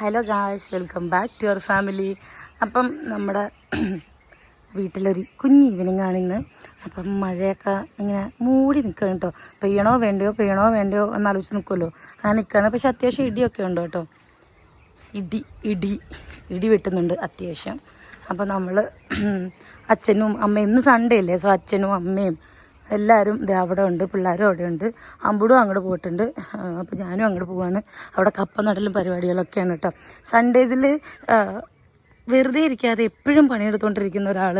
Hello guys welcome back to our family അപ്പം നമ്മുടെ വീട്ടിലൊരു കുഞ്ഞ് ഈവനിങ് ആണ് ഇന്ന്. അപ്പം മഴയൊക്കെ ഇങ്ങനെ മൂടി നിൽക്കണം കേട്ടോ പെയ്യണോ വേണ്ടയോ? പെയ്യണോ വേണ്ടയോ? എന്നാലോചിച്ച് നിൽക്കുമല്ലോ അങ്ങനെ നിൽക്കുകയാണ് പക്ഷെ അത്യാവശ്യം ഇടിയൊക്കെ ഉണ്ട് കേട്ടോ ഇടി ഇടി ഇടി വെട്ടുന്നുണ്ട് അത്യാവശ്യം. അപ്പം നമ്മൾ അച്ഛനും അമ്മയും ഇന്ന് സൺഡേ അല്ലേ? സോ അച്ഛനും അമ്മയും എല്ലാവരും ഇത് അവിടെ ഉണ്ട് പിള്ളേരും അവിടെ ഉണ്ട്. അമ്പുടും അങ്ങോട്ട് പോയിട്ടുണ്ട്. അപ്പോൾ ഞാനും അങ്ങോട്ട് പോവാണ്. അവിടെ കപ്പ നടലും പരിപാടികളൊക്കെയാണ് കേട്ടോ സൺഡേസിൽ വെറുതെ ഇരിക്കാതെ എപ്പോഴും പണിയെടുത്തുകൊണ്ടിരിക്കുന്ന ഒരാൾ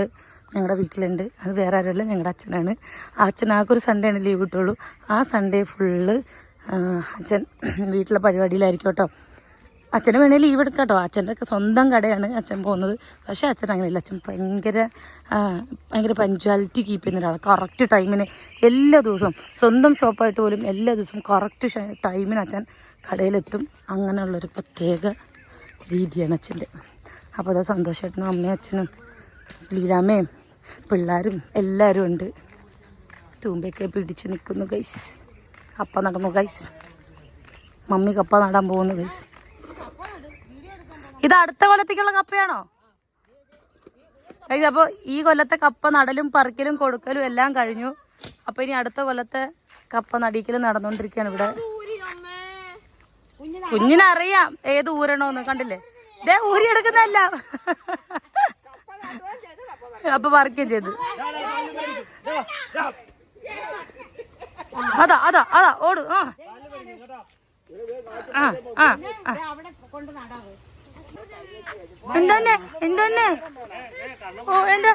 ഞങ്ങളുടെ വീട്ടിലുണ്ട്. അത് വേറെ ആരുമല്ല ഞങ്ങളുടെ അച്ഛനാണ്. ആ അച്ഛൻ ആകെ ഒരു സൺഡേ ആണ് ലീവ് കിട്ടുള്ളൂ. ആ സൺഡേ ഫുള്ള് അച്ഛൻ വീട്ടിലെ പരിപാടിയിലായിരിക്കും കേട്ടോ അച്ഛന് വേണേൽ ലീവ് എടുക്കാം കേട്ടോ അച്ഛന്റെ ഒക്കെ സ്വന്തം കടയാണ് അച്ഛൻ പോകുന്നത്. പക്ഷേ അച്ഛൻ അങ്ങനെയില്ല. അച്ഛൻ ഭയങ്കര ഭയങ്കര പഞ്ച്വാലിറ്റി കീപ്പ് ചെയ്യുന്ന ഒരാളാണ് കറക്റ്റ് ടൈമിന് എല്ലാ ദിവസവും സ്വന്തം ഷോപ്പായിട്ട് പോലും എല്ലാ ദിവസവും കറക്റ്റ് ടൈമിന് അച്ഛൻ കടയിലെത്തും. അങ്ങനെയുള്ളൊരു പ്രത്യേക രീതിയാണ് അച്ഛന്റെ. അപ്പോൾ അത് സന്തോഷമായിട്ടും അമ്മയും അച്ഛനും ശ്രീരാമയും പിള്ളേരും എല്ലാവരും ഉണ്ട്. തൂമ്പയൊക്കെ പിടിച്ച് നിൽക്കുന്നു ഗൈസ് അപ്പ നടന്നു ഗൈസ് മമ്മി കപ്പ നടാൻ പോകുന്നു ഗൈസ് ഇത് അടുത്ത കൊല്ലത്തേക്കുള്ള കപ്പയാണോ? അപ്പൊ ഈ കൊല്ലത്തെ കപ്പ നടലും പറിക്കലും കൊടുക്കലും എല്ലാം കഴിഞ്ഞു. അപ്പോൾ ഇനി അടുത്ത കൊല്ലത്തെ കപ്പ നടിക്കലും നടന്നുകൊണ്ടിരിക്കുകയാണ് ഇവിടെ. കുഞ്ഞിനറിയാം ഏത് ഊരണോന്ന് കണ്ടില്ലേ? ഇതേ ഊരി എടുക്കുന്നല്ല അപ്പൊ പറിക്കുകയും ചെയ്ത്. അതാ അതാ അതാ ഓട് ആ. ആ ആ. ആ എന്താണ് എന്താണ് ഓ എന്താ?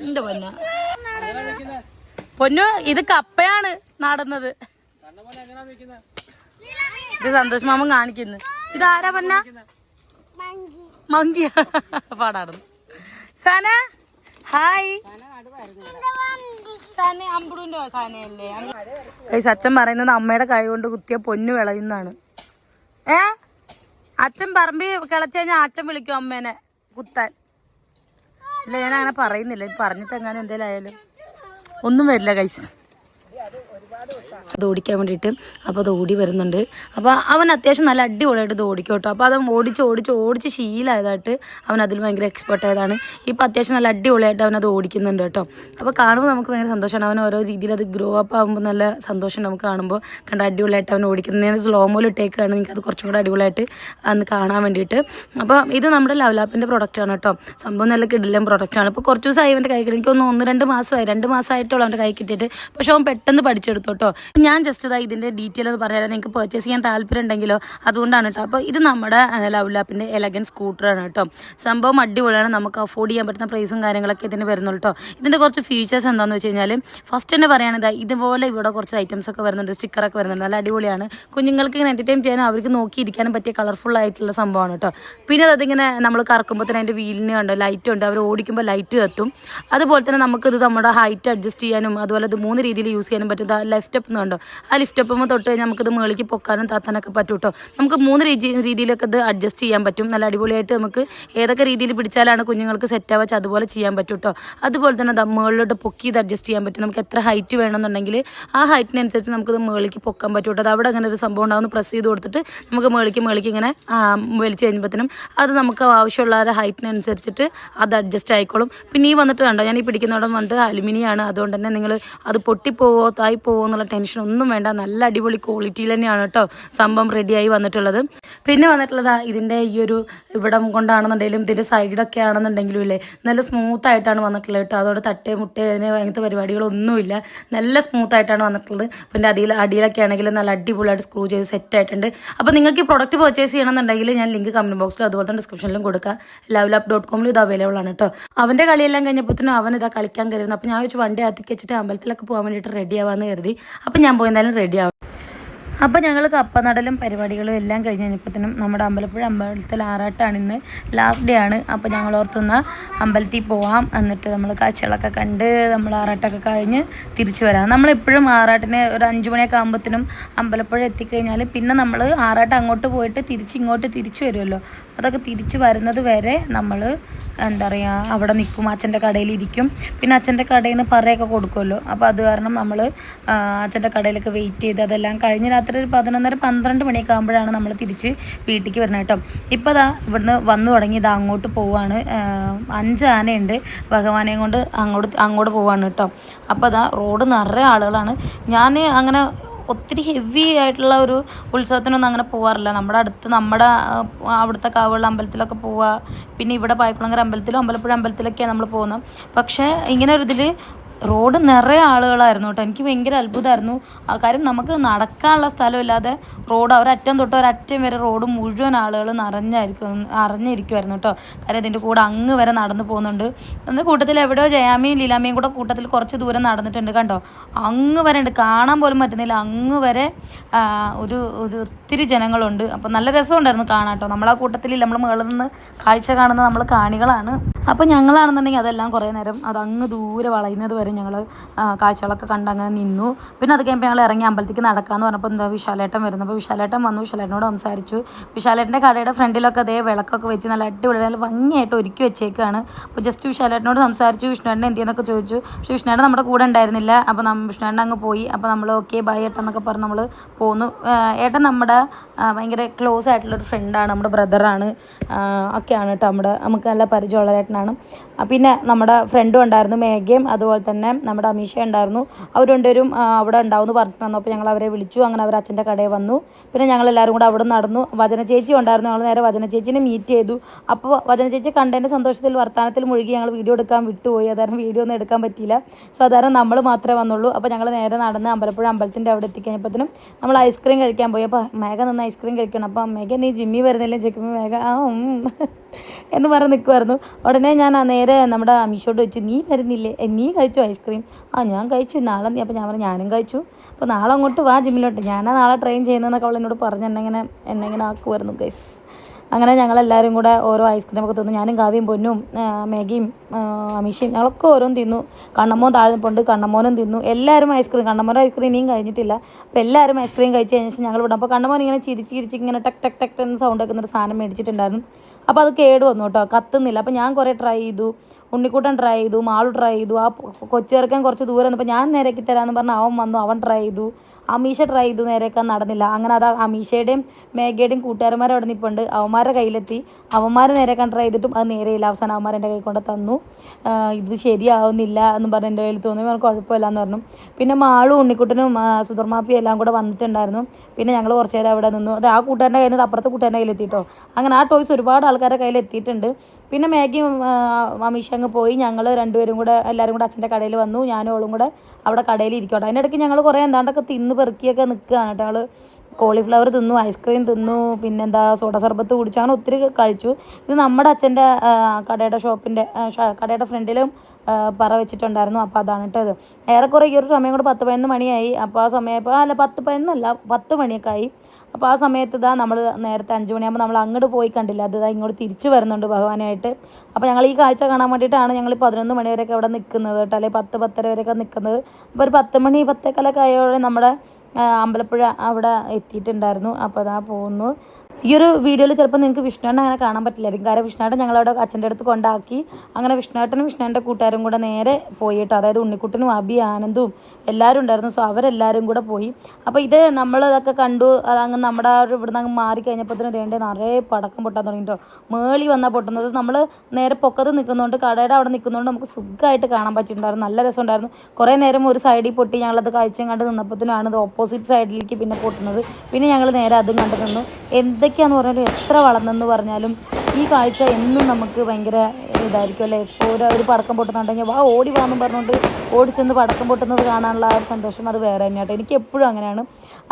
എന്റെ പൊന്ന? പൊന്നു ഇത് കപ്പയാണ് നടന്നത്. ഇത് സന്തോഷ് മാമൻ കാണിക്കുന്നു. ഇത് ഇതാരാ പൊന്ന? മങ്കിയ പാടാടുന്നു സന ഹായ്. സന അമ്പുടുന്റെ സനയല്ലേ? സച്ചൻ പറയുന്നത് അമ്മയുടെ കൈ കൊണ്ട് കുത്തിയ പൊന്നു വിളയുന്നാണ് ഏ? അച്ഛൻ പറമ്പി കിളച്ചു കഴിഞ്ഞാൽ അച്ഛൻ വിളിക്കും അമ്മേനെ കുത്താൻ. ഇല്ല ഞാൻ അങ്ങനെ പറയുന്നില്ല. പറഞ്ഞിട്ട് എങ്ങനെ എന്തേലും ആയാലും. ഒന്നും വരില്ല ഗൈസ് അത് ഓടിക്കാൻ വേണ്ടിയിട്ട് അപ്പോൾ അത് ഓടി വരുന്നുണ്ട്. അപ്പോൾ അവൻ അത്യാവശ്യം നല്ല അടിപൊളിയായിട്ട് ഇത് ഓടിക്കും കേട്ടോ. അപ്പോൾ അവൻ ഓടിച്ച് ഓടിച്ച് ഓടിച്ച് ശീലമായതായിട്ട് അവൻ അതിൽ ഭയങ്കര എക്സ്പെർട്ട് ആയതാണ്. ഇപ്പോൾ അത്യാവശ്യം നല്ല അടിപൊളിയായിട്ട് അവൻ അത് ഓടിക്കുന്നുണ്ട് കേട്ടോ. അപ്പോൾ കാണുമ്പോൾ നമുക്ക് ഭയങ്കര സന്തോഷമാണ്. അവൻ ഓരോ രീതിയിൽ അത് ഗ്രോ അപ്പ് ആകുമ്പോൾ നല്ല സന്തോഷം നമുക്ക് കാണുമ്പോൾ കണ്ട അടിപൊളിയായിട്ട് അവൻ ഓടിക്കുന്നത് സ്ലോ മോൽ ഇട്ടേക്കാണ് നിങ്ങൾക്ക് അത് കുറച്ചും കൂടെ അടിപൊളിയായിട്ട് അന്ന് കാണാൻ വേണ്ടിയിട്ട്. അപ്പോൾ ഇത് നമ്മുടെ ലവലാപ്പിന്റെ ആണ് കേട്ടോ. സംഭവം നല്ല കിടിലം പ്രൊഡക്റ്റാണ് ഇപ്പോൾ കുറച്ച് ദിവസമായി അവന്റെ കൈ കിട്ടും. എനിക്കൊന്ന് ഒന്ന് രണ്ട് മാസമായി. രണ്ട് മാസമായിട്ടുള്ള അവന്റെ കൈ കിട്ടിയിട്ട്. പക്ഷെ അവൻ പെട്ടെന്ന് പഠിച്ചെടുത്തു കേട്ടോ ഞാൻ ജസ്റ്റ് ഇതാ ഇതിന്റെ ഡീറ്റെയിൽ എന്ന് പറഞ്ഞാൽ നിങ്ങൾക്ക് പർച്ചേസ് ചെയ്യാൻ താല്പര്യം ഉണ്ടെങ്കിലോ അതുകൊണ്ടാണ് കേട്ടോ അപ്പോൾ ഇത് നമ്മുടെ ലവ് ലാപ്പിന്റെ എലഗൻ സ്കൂട്ടറാണ് കേട്ടോ സംഭവം അടിപൊളിയാണ്. നമുക്ക് അഫോർഡ് ചെയ്യാൻ പറ്റുന്ന പ്രൈസും കാര്യങ്ങളൊക്കെ ഇതിന് വരുന്നുള്ളൂ കേട്ടോ ഇതിന്റെ കുറച്ച് ഫീച്ചേഴ്സ് എന്താണെന്ന് വെച്ച് കഴിഞ്ഞാൽ ഫസ്റ്റ് തന്നെ പറയുകയാണിത് ഇതുപോലെ ഇവിടെ കുറച്ച് ഐറ്റംസ് ഒക്കെ വരുന്നുണ്ട് സ്റ്റിക്കറൊക്കെ വരുന്നുണ്ട്. നല്ല അടിപൊളിയാണ്. കുഞ്ഞുങ്ങൾക്ക് ഇങ്ങനെ എന്റർടൈൻ ചെയ്യാനും അവർക്ക് നോക്കിയിരിക്കാനും പറ്റിയ കളർഫുൾ ആയിട്ടുള്ള സംഭവമാണ് കേട്ടോ പിന്നെ അതിങ്ങനെ നമ്മൾ കറക്കുമ്പോൾ തന്നെ അതിന്റെ വീലിന് കണ്ടോ ലൈറ്റ് ഉണ്ട്. അവർ ഓടിക്കുമ്പോൾ ലൈറ്റ് കത്തും. അതുപോലെ തന്നെ നമുക്കിത് നമ്മുടെ ഹൈറ്റ് അഡ്ജസ്റ്റ് ചെയ്യാനും അതുപോലെ ഇത് മൂന്ന് രീതിയിൽ യൂസ് ചെയ്യാനും പറ്റും ലെഫ്റ്റ് അപ്പ് കണ്ടോ ആ ലിഫ്റ്റ് അപ്പ് തൊട്ട് കഴിഞ്ഞാൽ നമുക്കിത് മേളിക്ക് പൊക്കാനും താത്താനൊക്കെ പറ്റും കേട്ടോ നമുക്ക് മൂന്ന് രീതി രീതിയിലൊക്കെ ഇത് അഡ്ജസ്റ്റ് ചെയ്യാൻ പറ്റും. നല്ല അടിപൊളിയായിട്ട് നമുക്ക് ഏതൊക്കെ രീതിയിൽ പിടിച്ചാലാണ് കുഞ്ഞുങ്ങൾക്ക് സെറ്റ് ആവാച്ച അതുപോലെ ചെയ്യാൻ പറ്റും കേട്ടോ അതുപോലെ തന്നെ ദാ മേളിലോട്ട് പൊക്കി ഇത് അഡ്ജസ്റ്റ് ചെയ്യാൻ പറ്റും. നമുക്ക് എത്ര ഹൈറ്റ് വേണമെന്നുണ്ടെങ്കിൽ ആ ഹൈറ്റിനനുസരിച്ച് നമുക്കിത് മേളിക്ക് പൊക്കാൻ പറ്റും കേട്ടോ അത് അവിടെ അങ്ങനെ ഒരു സംഭവം ഉണ്ടാകുന്ന പ്രസ് ചെയ്ത് കൊടുത്തിട്ട് നമുക്ക് മേളിക്ക് മേളിക്ക് ഇങ്ങനെ വലിച്ചു കഴിഞ്ഞപ്പോഴത്തേനും അത് നമുക്ക് ആവശ്യമുള്ള ആ ഹൈറ്റിനനുസരിച്ചിട്ട് അത് അഡ്ജസ്റ്റ് ആയിക്കോളും. പിന്നെ ഈ വന്നിട്ട് കണ്ടോ? ഞാൻ ഈ പിടിക്കുന്നവിടെ വന്നിട്ട് അലുമിനിയാണ്. അതുകൊണ്ട് തന്നെ നിങ്ങൾ അത് പൊട്ടിപ്പോവോ തായി പോവോ എന്നുള്ള ടെൻഷൻ ഒന്നും വേണ്ട. നല്ല അടിപൊളി ക്വാളിറ്റിയിൽ തന്നെയാണ് കേട്ടോ സംഭവം റെഡിയായി വന്നിട്ടുള്ളത്. പിന്നെ വന്നിട്ടുള്ളത് ഇതിന്റെ ഈ ഒരു ഇവിടം കൊണ്ടാണെന്നുണ്ടെങ്കിലും ഇതിന്റെ സൈഡൊക്കെ ആണെന്നുണ്ടെങ്കിലും ഇല്ലേ നല്ല സ്മൂത്ത് ആയിട്ടാണ് വന്നിട്ടുള്ളത് കേട്ടോ അതോടെ തട്ടേ മുട്ടേ അതിന് അങ്ങനത്തെ പരിപാടികളൊന്നുമില്ല. നല്ല സ്മൂത്ത് ആയിട്ടാണ് വന്നിട്ടുള്ളത്. പിന്നെ അതിൽ അടിയിലൊക്കെ ആണെങ്കിലും നല്ല അടിപൊളിയായിട്ട് സ്ക്രൂ ചെയ്ത് സെറ്റ് ആയിട്ടുണ്ട്. അപ്പോൾ നിങ്ങൾക്ക് ഈ പ്രൊഡക്റ്റ് പർച്ചേസ് ചെയ്യണമെന്നുണ്ടെങ്കിൽ ഞാൻ ലിങ്ക് കമന്റ് ബോക്സിലും അതുപോലെ തന്നെ ഡിസ്ക്രിപ്ഷനിലും കൊടുക്കുക ലവ് ലാപ്പ് ഡോട്ട് കോമിലും ഇത് അവൈലബിൾ ആണ് കേട്ടോ അവന്റെ കളിയെല്ലാം തന്നെ അവൻ ഇതാ കളിക്കാൻ കയറുന്നു. അപ്പോൾ ഞാൻ വെച്ച് വണ്ടി അകത്തേക്ക് അമ്പലത്തിലൊക്കെ പോകാൻ വേണ്ടിയിട്ട് റെഡി കരുതി. അപ്പം ഞാൻ പോയി എന്തായാലും റെഡി ആവും അപ്പോൾ ഞങ്ങൾ കപ്പനടലും പരിപാടികളും എല്ലാം കഴിഞ്ഞ് കഴിഞ്ഞപ്പോഴത്തേനും നമ്മുടെ അമ്പലപ്പുഴ അമ്പലത്തിൽ ആറാട്ടാണ് ഇന്ന് ലാസ്റ്റ് ഡേ ആണ്. അപ്പോൾ ഞങ്ങൾ ഓർത്തുന്ന അമ്പലത്തിൽ പോവാം. എന്നിട്ട് നമ്മൾ കാഴ്ചകളൊക്കെ കണ്ട് നമ്മൾ ആറാട്ടൊക്കെ കഴിഞ്ഞ് തിരിച്ചു വരാം. നമ്മളെപ്പോഴും ആറാട്ടിന് ഒരു അഞ്ച് മണിയൊക്കെ ആകുമ്പോഴത്തേനും അമ്പലപ്പുഴ എത്തിക്കഴിഞ്ഞാൽ പിന്നെ നമ്മൾ ആറാട്ട് അങ്ങോട്ട് പോയിട്ട് തിരിച്ച് ഇങ്ങോട്ട് തിരിച്ചു വരുമല്ലോ അതൊക്കെ തിരിച്ച് വരുന്നത് വരെ നമ്മൾ എന്താ പറയുക അവിടെ നിൽക്കും. അച്ഛന്റെ കടയിൽ ഇരിക്കും. പിന്നെ അച്ഛന്റെ കടയിൽ നിന്ന് പറയൊക്കെ കൊടുക്കുമല്ലോ അപ്പോൾ അത് കാരണം നമ്മൾ അച്ഛന്റെ കടയിലൊക്കെ വെയിറ്റ് ചെയ്ത് അതെല്ലാം കഴിഞ്ഞ രാത്രി രാത്രി ഒരു പതിനൊന്നര പന്ത്രണ്ട് മണിയൊക്കെ ആകുമ്പോഴാണ് നമ്മൾ തിരിച്ച് വീട്ടിലേക്ക് വരുന്നത് കേട്ടോ. ഇപ്പോൾ ദാ ഇവിടുന്ന് വന്നു തുടങ്ങി ഇതാ അങ്ങോട്ട് പോവാണ്. അഞ്ച് ആനയുണ്ട്. ഭഗവാനെയും കൊണ്ട് അങ്ങോട്ട് അങ്ങോട്ട് പോവാണ് കേട്ടോ. അപ്പോൾ അതാ റോഡ് നിറയെ ആളുകളാണ്. ഞാൻ അങ്ങനെ ഒത്തിരി ഹെവി ആയിട്ടുള്ള ഒരു ഉത്സവത്തിനൊന്നും അങ്ങനെ പോവാറില്ല. നമ്മുടെ അടുത്ത് നമ്മുടെ അവിടുത്തെ കാവുള്ള അമ്പലത്തിലൊക്കെ പോവുക പിന്നെ ഇവിടെ പായക്കുളങ്ങര അമ്പലത്തിലും അമ്പലപ്പുഴ അമ്പലത്തിലൊക്കെയാണ് നമ്മൾ പോകുന്നത്. പക്ഷേ ഇങ്ങനെ ഒരു ഇതിൽ റോഡ് നിറയെ ആളുകളായിരുന്നു കേട്ടോ. എനിക്ക് ഭയങ്കര അത്ഭുതമായിരുന്നു. കാര്യം നമുക്ക് നടക്കാനുള്ള സ്ഥലമില്ലാതെ റോഡ് ഒരറ്റം തൊട്ട് ഒരറ്റം വരെ റോഡ് മുഴുവൻ ആളുകൾ നിറഞ്ഞായിരിക്കും അറിഞ്ഞിരിക്കുമായിരുന്നു കേട്ടോ. കാര്യം ഇതിന്റെ കൂടെ അങ്ങ് വരെ നടന്നു പോകുന്നുണ്ട്. അന്ന് കൂട്ടത്തിൽ എവിടെയോ ജയാമിയും ലീലാമയും കൂടെ കൂട്ടത്തിൽ കുറച്ച് ദൂരം നടന്നിട്ടുണ്ട് കണ്ടോ? അങ്ങ് വരെ ഉണ്ട്. കാണാൻ പോലും പറ്റുന്നില്ല. അങ്ങ് വരെ ഒരു ഒരു ഒത്തിരി ജനങ്ങളുണ്ട്. അപ്പം നല്ല രസമുണ്ടായിരുന്നു കാണാൻ കേട്ടോ. നമ്മളാ കൂട്ടത്തിൽ നമ്മൾ മുകളിൽ നിന്ന് കാഴ്ച കാണുന്ന നമ്മൾ കാണികളാണ്. അപ്പോൾ ഞങ്ങളാണെന്നുണ്ടെങ്കിൽ അതെല്ലാം കുറേ നേരം അത് അങ്ങ് ദൂരെ വളയുന്നത് വരെ ഞങ്ങൾ കാഴ്ചകളൊക്കെ കണ്ട് അങ്ങനെ നിന്നു. പിന്നെ അത് കഴിയുമ്പോൾ ഞങ്ങൾ ഇറങ്ങി അമ്പലത്തേക്ക് നടക്കാമെന്ന് പറഞ്ഞപ്പോൾ എന്താ വിശാലേട്ടൻ വരുന്നു. അപ്പോൾ വിശാലേട്ടൻ വന്നു വിശാലേട്ടനോട് സംസാരിച്ചു. വിശാലേട്ടന്റെ കടയുടെ ഫ്രണ്ടിലൊക്കെ അതേ വിളക്കൊക്കെ വെച്ച് നല്ല അടിപൊളി നല്ല ഭംഗിയായിട്ട് ഒരുക്കി വെച്ചേക്കാണ്. അപ്പോൾ ജസ്റ്റ് വിശാലേട്ടനോട് സംസാരിച്ചു. വിഷ്ണുവേട്ടൻ എന്തിയെന്നൊക്കെ ചോദിച്ചു. പക്ഷേ വിഷ്ണുവേട്ടൻ നമ്മുടെ കൂടെ ഉണ്ടായിരുന്നില്ല. അപ്പോൾ നമ്മൾ വിഷ്ണുവേട്ടൻ അങ്ങ് പോയി. അപ്പോൾ നമ്മൾ ഓക്കെ ബൈ ഏട്ടൻ എന്നൊക്കെ പറഞ്ഞ് നമ്മൾ പോന്നു. ഏട്ടൻ നമ്മുടെ ഭയങ്കര ക്ലോസ് ആയിട്ടുള്ളൊരു ഫ്രണ്ടാണ് നമ്മുടെ ബ്രദറാണ് ഒക്കെയാണ് കേട്ടോ. നമ്മുടെ നമുക്ക് നല്ല പരിചയമുള്ള ഏട്ടനാണ്. പിന്നെ നമ്മുടെ ഫ്രണ്ടും ഉണ്ടായിരുന്നു മേഘയും. അതുപോലെ തന്നെ നമ്മുടെ അമീഷ ഉണ്ടായിരുന്നു. അവർ രണ്ടുപേരും അവിടെ ഉണ്ടാവുമെന്ന് വന്നു. അപ്പോൾ ഞങ്ങൾ അവരെ വിളിച്ചു. അങ്ങനെ അവർ അച്ഛന്റെ കടയിൽ വന്നു. പിന്നെ ഞങ്ങൾ എല്ലാവരും കൂടെ അവിടെ നടന്നു. വചന ചേച്ചി ഉണ്ടായിരുന്നു. ഞങ്ങൾ നേരെ വചന ചേച്ചിനെ മീറ്റ് ചെയ്തു. അപ്പോൾ വചന ചേച്ചി കണ്ടതിന്റെ സന്തോഷത്തിൽ വർത്തമാനത്തിൽ മുഴുകി ഞങ്ങൾ വീഡിയോ എടുക്കാൻ വിട്ടുപോയി. അതായത് വീഡിയോ ഒന്നും എടുക്കാൻ പറ്റിയില്ല. സാധാരണ നമ്മൾ മാത്രമേ വന്നുള്ളൂ. അപ്പോൾ ഞങ്ങൾ നേരെ നടന്ന് അമ്പലപ്പുഴ അമ്പലത്തിന്റെ അവിടെ എത്തിക്കഴിഞ്ഞപ്പോഴത്തേനും നമ്മൾ ഐസ്ക്രീം കഴിക്കാൻ പോയി. അപ്പോൾ മേഘ നിന്ന് ഐസ്ക്രീം കഴിക്കണം. അപ്പോൾ മേഘ നീ ജിമ്മി വരുന്നില്ലേ? ചെക്കുമ്പോൾ മേഘ ആ എന്ന് പറഞ്ഞ് നിൽക്കുമായിരുന്നു ഉടനെ ഞാൻ ആ നേരെ നമ്മുടെ അമീഷോട് വെച്ചു നീ വരുന്നില്ലേ? നീ കഴിച്ചു ഐസ്ക്രീം? ആ ഞാൻ കഴിച്ചു. നാളെ നീ അപ്പോൾ ഞാൻ പറഞ്ഞു ഞാനും കഴിച്ചു. അപ്പോൾ നാളെ അങ്ങോട്ട് വാ ജിമ്മിലോട്ട്. ഞാനാ നാളെ ട്രെയിൻ ചെയ്യുന്നതെന്നൊക്കെ അവൾ എന്നോട് പറഞ്ഞ് എന്നെങ്ങനെ ഇങ്ങനെ എന്നെ ഇങ്ങനെ ആക്കുമായിരുന്നു ഗൈസ് അങ്ങനെ ഞങ്ങളെല്ലാവരും കൂടെ ഓരോ ഐസ്ക്രീം ഒക്കെ തിന്നു. ഞാനും കാവ്യം പൊന്നും മാഗിയും അമീഷയും ഞങ്ങളൊക്കെ ഓരോന്നും തിന്നു. കണ്ണമ്മോൻ താഴെ പൊണ്ട് കണ്ണമ്മോനും തിന്നു. എല്ലാവരും ഐസ്ക്രീം കണ്ണമ്മോൻ ഐസ്ക്രീം ഇനിയും കഴിഞ്ഞിട്ടില്ല. അപ്പോൾ എല്ലാവരും ഐസ്ക്രീം കഴിച്ച് കഴിഞ്ഞ ഞങ്ങൾ വിടാം. അപ്പോൾ കണ്ണമ്മോൻ ഇങ്ങനെ ചിരിച്ച് ചിരിച്ച് ഇങ്ങനെ ടക് ടക് ടക് എന്ന് സൗണ്ട് ഒരു സാധനം മേടിച്ചിട്ടുണ്ടായിരുന്നു. അപ്പോൾ അത് കേട് വന്നു കേട്ടോ. കത്തുന്നില്ല. അപ്പോൾ ഞാൻ കുറേ ട്രൈ ചെയ്തു. ഉണ്ണിക്കൂട്ടൻ ട്രൈ ചെയ്തു. മാളു ട്രൈ ചെയ്തു. ആ കൊച്ചേർക്കാൻ കുറച്ച് ദൂരം വന്നപ്പോൾ ഞാൻ നേരക്കി തരാമെന്ന് പറഞ്ഞ് അവൻ വന്നു. അവൻ ട്രൈ ചെയ്തു. അമീഷ ട്രൈ ചെയ്തു നേരെയൊക്കെ നടന്നില്ല. അങ്ങനെ അത് അമീഷയുടെയും മേഘയുടെയും കൂട്ടുകാരന്മാർ അവിടെ നിൽപ്പുണ്ട് അവന്മാരുടെ കയ്യിലെത്തി. അവന്മാർ നേരെയൊക്കെ ട്രൈ ചെയ്തിട്ടും അത് നേരെയില്ല അവസാനം അവന്മാർ എന്റെ കൈ കൊണ്ട് തന്നു ഇത് ശരിയാവുന്നില്ല എന്ന് പറഞ്ഞ് എന്റെ കയ്യിൽ തോന്നി. അവർക്ക് കുഴപ്പമില്ല എന്ന് പറഞ്ഞു. പിന്നെ മാളും ഉണ്ണിക്കുട്ടനും സുധർമാപ്പിയും എല്ലാം കൂടെ വന്നിട്ടുണ്ടായിരുന്നു. പിന്നെ ഞങ്ങൾ കുറച്ച് നേരം അവിടെ നിന്നു. അത് ആ കൂട്ടുകാരന്റെ കയ്യിൽ നിന്ന് അപ്പുറത്തെ കൂട്ടുകാരന്റെ കയ്യിൽ എത്തിയിട്ടോ അങ്ങനെ ആ ടോയ്സ് ഒരുപാട് ആൾക്കാരുടെ കയ്യിൽ എത്തിയിട്ടുണ്ട്. പിന്നെ മാഗിയും അമീഷ അങ്ങ് പോയി. ഞങ്ങൾ രണ്ടുപേരും കൂടെ എല്ലാവരും കൂടെ അച്ഛന്റെ കടയിൽ വന്നു. ഞാനും അവളും കൂടെ അവിടെ കടയിൽ ഇരിക്കട്ടെ അതിന്റെ ഇടയ്ക്ക് ഞങ്ങൾ കുറേ എന്താണ്ടൊക്കെ തിന്ന് പെറുക്കിയൊക്കെ നിൽക്കുകയാണ് കേട്ടോ ഞങ്ങൾ കോളിഫ്ലവർ തിന്നു ഐസ്ക്രീം തിന്നു പിന്നെന്താ സോഡ സർബത്ത് കുടിച്ചു അങ്ങനെ ഒത്തിരി കഴിച്ചു. ഇത് നമ്മുടെ അച്ഛന്റെ കടയുടെ ഷോപ്പിന്റെ കടയുടെ ഫ്രണ്ടിലും പറ വെച്ചിട്ടുണ്ടായിരുന്നു. അപ്പോൾ അതാണ് കേട്ടോ ഏറെക്കുറെ ഈ ഒരു സമയം കൂടെ പത്ത് പതിനൊന്ന് മണിയായി. അപ്പോൾ ആ സമയം ഇപ്പോൾ അല്ല പത്ത് പതിനൊന്നല്ല പത്ത് മണിയൊക്കെ ആയി. അപ്പോൾ ആ സമയത്ത് ഇതാ നമ്മൾ നേരത്തെ അഞ്ച് മണിയാകുമ്പോൾ നമ്മൾ അങ്ങോട്ട് പോയി കണ്ടില്ല. അത് ഇങ്ങോട്ട് തിരിച്ചു വരുന്നുണ്ട് ഭഗവാനായിട്ട്. അപ്പോൾ ഞങ്ങൾ ഈ കാഴ്ച കാണാൻ വേണ്ടിയിട്ടാണ് ഞങ്ങൾ പതിനൊന്ന് മണി വരെയൊക്കെ അവിടെ നിൽക്കുന്നത് കേട്ടോ. അല്ലെങ്കിൽ പത്ത് പത്തര വരെയൊക്കെ നിൽക്കുന്നത് അപ്പോൾ ഒരു പത്ത് മണി പത്തേക്കാലൊക്കെ ആയോടെ നമ്മുടെ അമ്പലപ്പുഴ അവിടെ എത്തിയിട്ടുണ്ടായിരുന്നു. അപ്പോൾ അതാ പോകുന്നു ഈ ഒരു വീഡിയോയിൽ ചിലപ്പോൾ നിങ്ങൾക്ക് വിഷ്ണുവേട്ടൻ അങ്ങനെ കാണാൻ പറ്റില്ലായിരിക്കും. കാരണം വിഷ്ണുവേട്ടൻ ഞങ്ങളവിടെ അച്ഛന്റെ അടുത്ത് കൊണ്ടാക്കി. അങ്ങനെ വിഷ്ണുവേട്ടനും വിഷ്ണുവിന്റെ കൂട്ടുകാരും കൂടെ നേരെ പോയി കേട്ടോ. അതായത് ഉണ്ണിക്കുട്ടനും അബി ആനന്ദും എല്ലാവരും ഉണ്ടായിരുന്നു. സോ അവരെല്ലാവരും കൂടെ പോയി. അപ്പോൾ ഇത് നമ്മൾ ഇതൊക്കെ കണ്ടു. അത് അങ്ങ് നമ്മുടെ ആ ഒരു ഇവിടുന്ന് അങ്ങ് മാറി കഴിഞ്ഞപ്പോഴത്തേനും വേണ്ടേ നിറയെ പടക്കം പൊട്ടാൻ തുടങ്ങി കേട്ടോ. മേളി വന്നാൽ പൊട്ടുന്നത്. നമ്മൾ നേരെ പൊക്കത്ത് നിൽക്കുന്നതുകൊണ്ട് കടയുടെ അവിടെ നിൽക്കുന്നതുകൊണ്ട് നമുക്ക് സുഖമായിട്ട് കാണാൻ പറ്റിയിട്ടുണ്ടായിരുന്നു. നല്ല രസമുണ്ടായിരുന്നു. കുറേ നേരം ഒരു സൈഡിൽ പൊട്ടി ഞങ്ങളത് കാഴ്ചയും കണ്ട് നിന്നപ്പോഴത്തേനാണ് ഇത് ഓപ്പോസിറ്റ് സൈഡിലേക്ക് പിന്നെ പൊട്ടുന്നത്. പിന്നെ ഞങ്ങൾ നേരെ അതും കണ്ടു നിന്നു. എന്തൊക്കെയാന്ന് പറഞ്ഞാലും എത്ര വളർന്നെന്ന് പറഞ്ഞാലും ഈ കാഴ്ച എന്നും നമുക്ക് ഭയങ്കര ഇതായിരിക്കും അല്ലേ? ഒരു ഒരു പടക്കം പൊട്ടുന്നുണ്ടെങ്കിൽ വാ ഓടി വാന്നും പറഞ്ഞുകൊണ്ട് ഓടിച്ചെന്ന് പടക്കം പൊട്ടുന്നത് കാണാനുള്ള ആ ഒരു സന്തോഷം അത് വേറെ തന്നെയാട്ടോ. എനിക്ക് എപ്പോഴും അങ്ങനെയാണ്.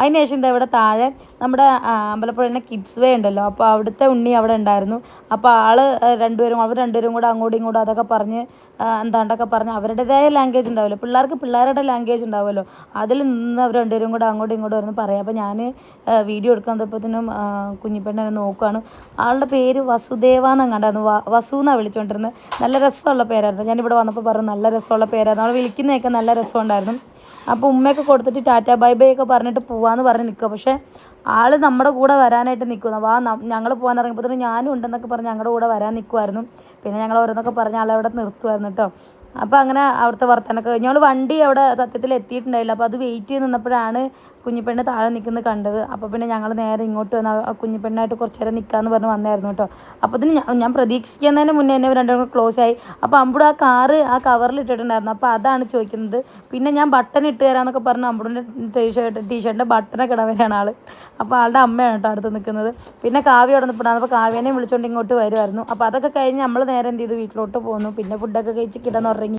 അതിനുശേഷം എന്താ ഇവിടെ താഴെ നമ്മുടെ അമ്പലപ്പുഴ തന്നെ കിഡ്സ് വേ ഉണ്ടല്ലോ. അപ്പോൾ അവിടുത്തെ ഉണ്ണി അവിടെ ഉണ്ടായിരുന്നു. അപ്പോൾ ആൾ ആ, രണ്ടുപേരും അവർ രണ്ടുപേരും കൂടെ അങ്ങോട്ടും ഇങ്ങോട്ടും അതൊക്കെ പറഞ്ഞ് എന്താണ്ടൊക്കെ പറഞ്ഞ് അവരുടേതായ ലാംഗ്വേജ് ഉണ്ടാവുമല്ലോ. പിള്ളേർക്ക് പിള്ളേരുടെ ലാംഗ്വേജ് ഉണ്ടാവുമല്ലോ. അതിൽ നിന്ന് അവർ രണ്ടുപേരും കൂടെ അങ്ങോട്ടും ഇങ്ങോട്ടും വരുന്നു പറയാം. അപ്പോൾ ഞാൻ വീഡിയോ എടുക്കാൻ തപ്പത്തിനും കുഞ്ഞിപ്പെണ്ണെ നോക്കുകയാണ് ആളുടെ പേര് വസുദേവ എന്നങ്ങാണ്ടായിരുന്നു വസു എന്നാണ് വിളിച്ചുകൊണ്ടിരുന്നത് നല്ല രസമുള്ള പേരായിരുന്നു. ഞാനിവിടെ വന്നപ്പോൾ പറഞ്ഞു നല്ല രസമുള്ള പേരായിരുന്നു അവൾ വിളിക്കുന്നതൊക്കെ നല്ല രസമുണ്ടായിരുന്നു. അപ്പോൾ ഉമ്മയൊക്കെ കൊടുത്തിട്ട് ടാറ്റ ബൈ ബൈ ഒക്കെ പറഞ്ഞിട്ട് പോവാന്ന് പറഞ്ഞ് നിൽക്കുക പക്ഷേ ആൾ നമ്മുടെ കൂടെ വരാനായിട്ട് നിൽക്കുന്നു വാ ഞങ്ങൾ പോകാൻ ഇറങ്ങിയപ്പോൾ ഞാനും ഉണ്ടെന്നൊക്കെ പറഞ്ഞ് ഞങ്ങളുടെ കൂടെ വരാൻ നിൽക്കുമായിരുന്നു പിന്നെ ഞങ്ങൾ ഓരോന്നൊക്കെ പറഞ്ഞ ആളെ അവിടെ നിർത്തുമായിരുന്നു കേട്ടോ അപ്പോൾ അങ്ങനെ അവിടുത്തെ വർത്തനൊക്കെ ഞങ്ങൾ വണ്ടി അവിടെ സത്യത്തിൽ എത്തിയിട്ടുണ്ടായില്ല. അപ്പോൾ അത് വെയിറ്റ് ചെയ്ത് നിന്നപ്പോഴാണ് കുഞ്ഞിപ്പെണ്ണ് താഴെ നിൽക്കുന്നത് കണ്ടത്. അപ്പോൾ പിന്നെ ഞങ്ങൾ നേരെ ഇങ്ങോട്ട് വന്ന് ആ കുഞ്ഞിപ്പെണ്ണായിട്ട് കുറച്ച് നേരം നിൽക്കാമെന്ന് പറഞ്ഞ് വന്നായിരുന്നു കേട്ടോ. അപ്പോൾ ഇതിന് ഞാൻ പ്രതീക്ഷിക്കുന്നതിന് മുന്നേ എന്നെ രണ്ടും കൂടെ ക്ലോസ് ആയി. അപ്പോൾ അമ്പുടെ ആ കാറ് ആ കവറിൽ ഇട്ടിട്ടുണ്ടായിരുന്നു. അപ്പോൾ അതാണ് ചോദിക്കുന്നത്. പിന്നെ ഞാൻ ബട്ടൺ ഇട്ട് തരാമെന്നൊക്കെ പറഞ്ഞ് അമ്പുടിന്റെ ടീഷർട്ട് ടീഷർട്ടിന്റെ ബട്ടണൊക്കെ ഇടാൻ ആൾ അപ്പോൾ ആളുടെ അമ്മയാണ് കേട്ടോ അടുത്ത് നിൽക്കുന്നത് പിന്നെ കാവ്യ അവിടെ നിൽപ്പുണ്ടായിരുന്നു അപ്പോൾ കാവ്യനെ വിളിച്ചുകൊണ്ട് ഇങ്ങോട്ട് വരുമായിരുന്നു അപ്പോൾ അതൊക്കെ കഴിഞ്ഞ് നമ്മൾ നേരെ എന്ത് ചെയ്തു? വീട്ടിലോട്ട് പോന്നു. പിന്നെ ഫുഡൊക്കെ കഴിച്ച് കിടന്നുറങ്ങി.